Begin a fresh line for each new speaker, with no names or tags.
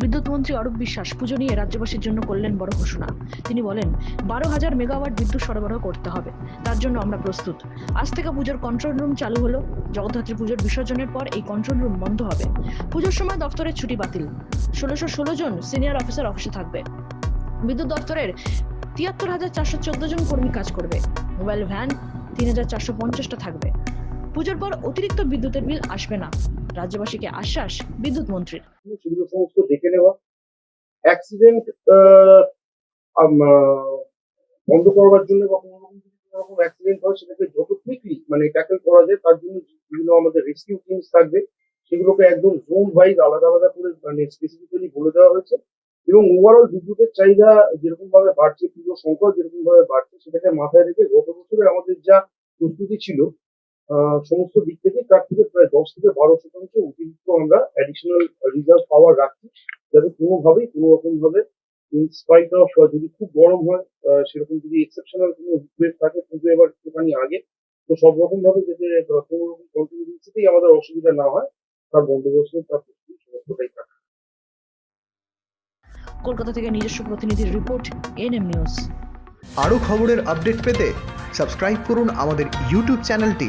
বিদ্যুৎ মন্ত্রী অরূপ বিশ্বাস পুজো নিয়ে রাজ্যবাসীর জন্য করলেন বড় ঘোষণা। তিনি বলেন, বারো হাজার মেগাওয়াট বিদ্যুৎ সরবরাহ করতে হবে, তার জন্য আমরা প্রস্তুত। আজ থেকে পুজোর কন্ট্রোল রুম চালু হলো। জগদ্ধাত্রী পুজোর বিসর্জনের পর এই কন্ট্রোল রুম বন্ধ হবে। পুজোর সময় দপ্তরের ছুটি বাতিল। ষোলোশো ষোলো জন সিনিয়র অফিসার অফিসে থাকবে। বিদ্যুৎ দপ্তরের তিয়াত্তর হাজার চারশো চোদ্দ জন কর্মী কাজ করবে। মোবাইল ভ্যান তিন হাজার চারশো পঞ্চাশটা থাকবে। পুজোর পর অতিরিক্ত বিদ্যুতের বিল আসবে না। রাজ্যবাসীকে আশ্বাস বিদ্যুৎ মন্ত্রীর।
সমস্ত দেখে নেওয়া। অ্যাক্সিডেন্ট বন্ধ করবার জন্য বা অ্যাক্সিডেন্ট হয়, সেটাকে যত কুইকলি মানে ট্যাকেল করা যায়, তার জন্য যেগুলো আমাদের রেস্কিউ টিমস থাকবে। সেগুলোকে একদম জোন ওয়াইজ আলাদা আলাদা করে মানে স্পেসিফিক্যালি বলে দেওয়া হয়েছে। এবং ওভারঅল বিদ্যুতের চাহিদা যেরকম ভাবে বাড়ছে, পুজোর সংখ্যা যেরকম ভাবে বাড়ছে, সেটাকে মাথায় রেখে গত বছরে আমাদের যা প্রস্তুতি ছিল সমস্ত দিক থেকে তার থেকে প্রায় দশ থেকে বারো শতাংশ অতিরিক্ত আমরা অ্যাডিশনাল রিজার্ভ পাওয়ার রাখি যাতে কোনোভাবেই কোনো রকম ভাবে ইনস্পাইট অফ যদি খুব গরম হয় আহ, সেরকম যদি এক্সেপশনাল কোনো রিকোয়েস্ট থাকে পুজো এবার একটুখানি আগে তো সব রকম ভাবে যাতে কোনো রকম কন্টিনিউসিতেই আমাদের অসুবিধা না হয় তার বন্দোবস্ত তার প্রস্তুতি সমস্তটাই থাকে।
কলকাতা থেকে নিজস্ব প্রতিনিধির রিপোর্ট এনএম নিউজ।
আরও খবরের আপডেট পেতে সাবস্ক্রাইব করুন আমাদের ইউটিউব চ্যানেলটি।